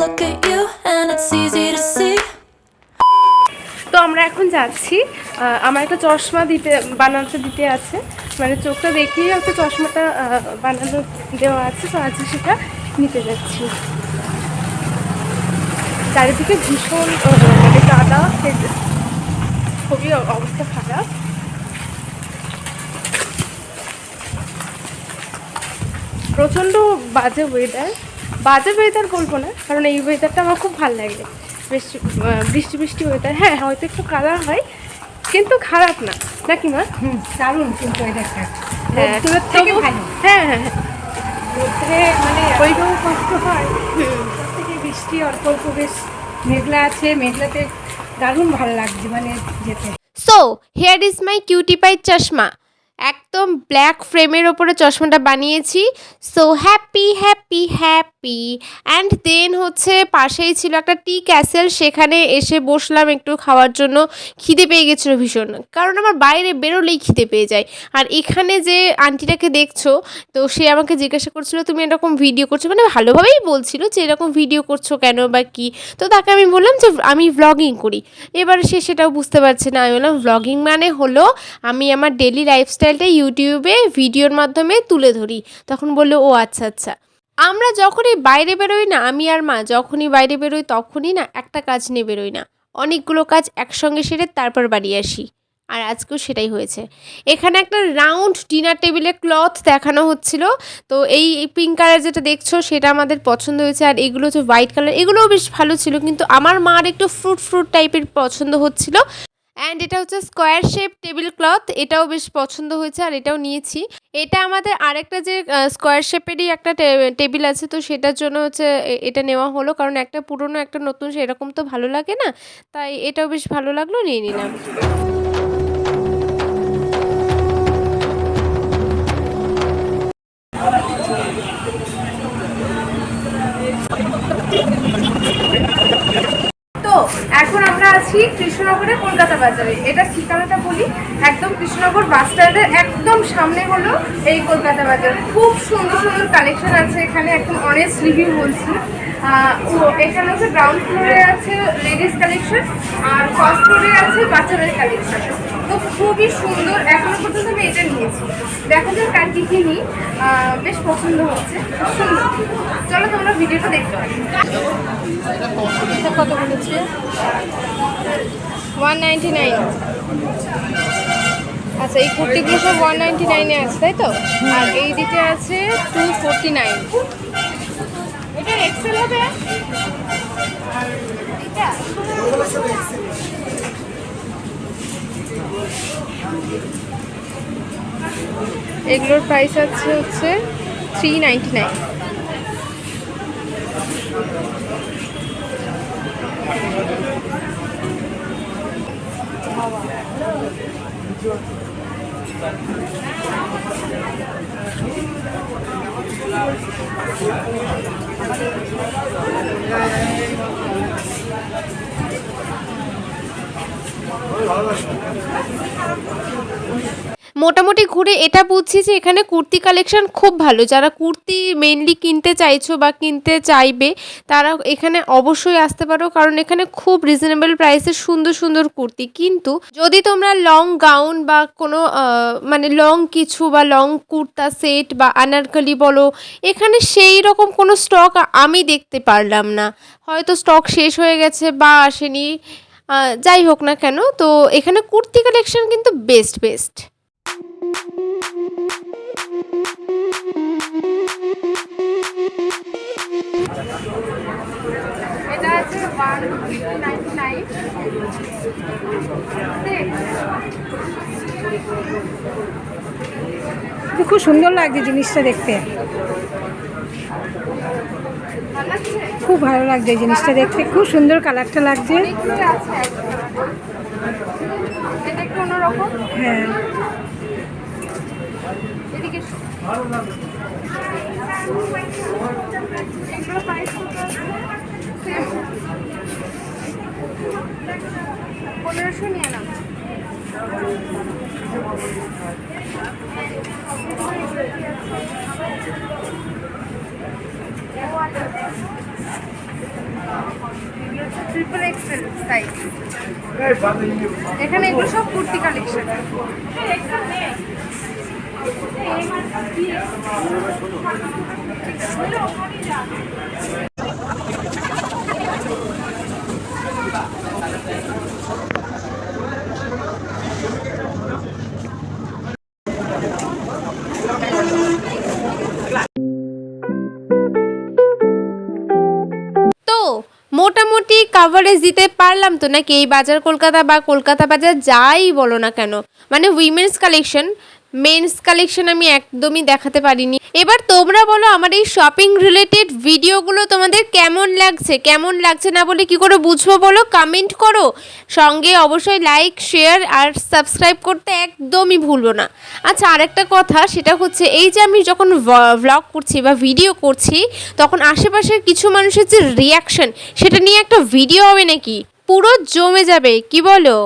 look at you and it's easy to see. তো আমরা এখন যাচ্ছি আমার একটা চশমা দিতে, বানাতে দিতে আছে। মানে চোখটা দেখিয়ে একটা চশমাটা বানানো দেওয়া আছে, তো আজকে সেটা নিতে যাচ্ছি। চারিদিকে ভীষণ মানে কাদা খুবই অবস্থা খারাপ। প্রচণ্ড বাজে ওয়েদার বাজে ওয়েদার বলব না কারণ এই ওয়েদারটা আমার খুব ভালো লাগে। বেশ বৃষ্টি বৃষ্টি ওয়েদার হ্যাঁ হয়তো একটু কালার হয় কিন্তু খারাপ না। নাকি মা? হুম দারুণ কিন্তু ওয়েদারটা হ্যাঁ হ্যাঁ হ্যাঁ হ্যাঁ। মানে ওইটাও কষ্ট হয় থেকে বৃষ্টি অল্প অল্প বেশ মেঘলা আছে মেঘলাতে দারুণ ভালো লাগছে মানে যেতে। So here is my cutie pie চশমা। একদম ব্ল্যাক ফ্রেমের ওপরে চশমাটা বানিয়েছি। So happy happy happy and then হচ্ছে পাশেই ছিল একটা টি ক্যাসেল সেখানে এসে বসলাম একটু খাওয়ার জন্য। খিদে পেয়ে গেছিল ভীষণ। কারণ আমার বাইরে বেরোলেই খিদে পেয়ে যায়। আর এখানে যে আন্টিটাকে দেখছ, তো সে আমাকে জিজ্ঞাসা করছিল, তুমি এরকম ভিডিও করছ? মানে ভালোভাবেই বলছিল যে, এরকম ভিডিও করছ কেন বা কি? তো তাকে আমি বললাম যে, আমি ভ্লগিং করি। এবার সে সেটাও বুঝতে পারছে না। আমি বললাম ভ্লগিং মানে হলো আমি আমার ডেলি লাইফস্টাইলটা ইউটিউবে ভিডিওর মাধ্যমে তুলে ধরি। তখন বলল, ও আচ্ছা আচ্ছা। আমরা যখনই বাইরে বেরোই না, আমি আর মা যখনই বাইরে বেরোই তখনই না একটা কাজ নিয়ে বেরোই না। অনেকগুলো কাজ একসঙ্গে সেরে তারপর বাড়ি আসি। আর আজকেও সেটাই হয়েছে। এখানে একটা রাউন্ড ডিনার টেবিলে ক্লথ দেখানো হচ্ছিল। তো এই পিঙ্ক কালার যেটা দেখছ, সেটা আমাদের পছন্দ হয়েছে। আর এগুলো হচ্ছে হোয়াইট কালার। এগুলোও বেশ ভালো ছিল, কিন্তু আমার মার একটু ফ্রুট ফ্রুট টাইপের পছন্দ হচ্ছিল। অ্যান্ড এটা হচ্ছে স্কোয়ার শেপ টেবিল ক্লথ এটাও বেশ পছন্দ হয়েছে আর এটাও নিয়েছি। এটা আমাদের আরেকটা যে স্কোয়ার শেপেরই একটা টেবিল আছে, তো সেটার জন্য হচ্ছে এটা নেওয়া হলো। কারণ একটা পুরনো, একটা নতুন, সেরকম তো ভালো লাগে না। তাই এটাও বেশ ভালো লাগল, নিয়ে নিলাম। তো, এখন আছি কৃষ্ণনগরে কলকাতা বাজারে। এটা ঠিকানাটা বলি, একদম কৃষ্ণনগর বাস স্ট্যান্ডের একদম সামনে হলো এই কলকাতা বাজার। খুব সুন্দর সুন্দর কালেকশন আছে এখানে, একদম অনেস্ট রিভিউ বলছি। ও, এখানে হচ্ছে গ্রাউন্ড ফ্লোরে আছে লেডিস কালেকশন আর ফার্স্ট ফ্লোরে আছে বাচ্চাদের কালেকশন তো খুবই সুন্দর, এখনও পর্যন্ত আমি এটা নিয়েছি। দেখা যাক কার কি কিনি বেশ পছন্দ হচ্ছে সুন্দর। চলো তোমরা ভিডিওটা দেখতে পারো। কত বলেছে? ওয়ান নাইনটি নাইন আচ্ছা এই কুর্তিগুলো সব ওয়ান নাইনটি নাইনে আছে তাই তো? আর এই দিকে আছে টু ফোরটি নাইন এটা এক্সেল হবে? এগুলোর প্রাইস আছে হচ্ছে থ্রি নাইনটি নাইন ভালোবাসা। মোটামুটি ঘুরে এটা বুঝছি যে এখানে কুর্তি কালেকশন খুব ভালো। যারা কুর্তি মেনলি কিনতে চাইছো বা কিনতে চাইবে, তারা এখানে অবশ্যই আসতে পারো। কারণ এখানে খুব রিজনেবল প্রাইসে সুন্দর সুন্দর কুর্তি। কিন্তু যদি তোমরা লং গাউন বা কোনো মানে লং কিছু বা লং কুর্তা সেট বা আনারকলি বলো, এখানে সেই রকম কোনো স্টক আমি দেখতে পারলাম না। হয়তো স্টক শেষ হয়ে গেছে বা আসেনি। যাই হোক না কেন, তো এখানে কুর্তি কালেকশন কিন্তু বেস্ট বেস্ট এটা আছে ওয়ান নাইনটি নাইন খুব সুন্দর লাগছে জিনিসটা দেখতে। খুব ভালো লাগছে জিনিসটা দেখতে। খুব সুন্দর কালারটা লাগছে। হ্যাঁ এদিকে এসো। এগুলো price কত আছে? পনেরোশো নিয়ে নাও। ট্রিপল এক্সেল সাইজ এখানে এগুলো সব কুর্তি কালেকশন মোটামুটি কাভারেজ দিতে পারলাম তো নাকি এই বাজার কলকাতা বা কলকাতা বাজার যাই বলো না কেন? মানে উইমেন্স কালেকশন মেন্স কালেকশন আমি একদমই দেখাতে পারিনি। এবার তোমরা বলো আমার এই শপিং রিলেটেড ভিডিওগুলো তোমাদের কেমন লাগছে? কেমন লাগছে না বলে কি করে বুঝব বলো? কমেন্ট করো। সঙ্গে অবশ্যই লাইক শেয়ার আর সাবস্ক্রাইব করতে একদমই ভুলবো না। আচ্ছা আরেকটা কথা, সেটা হচ্ছে এই যে আমি যখন ভ্লগ করছি বা ভিডিও করছি, তখন আশেপাশের কিছু মানুষের যে রিয়াকশন সেটা নিয়ে একটা ভিডিও হবে নাকি? পুরো জমে যাবে, কি বলো?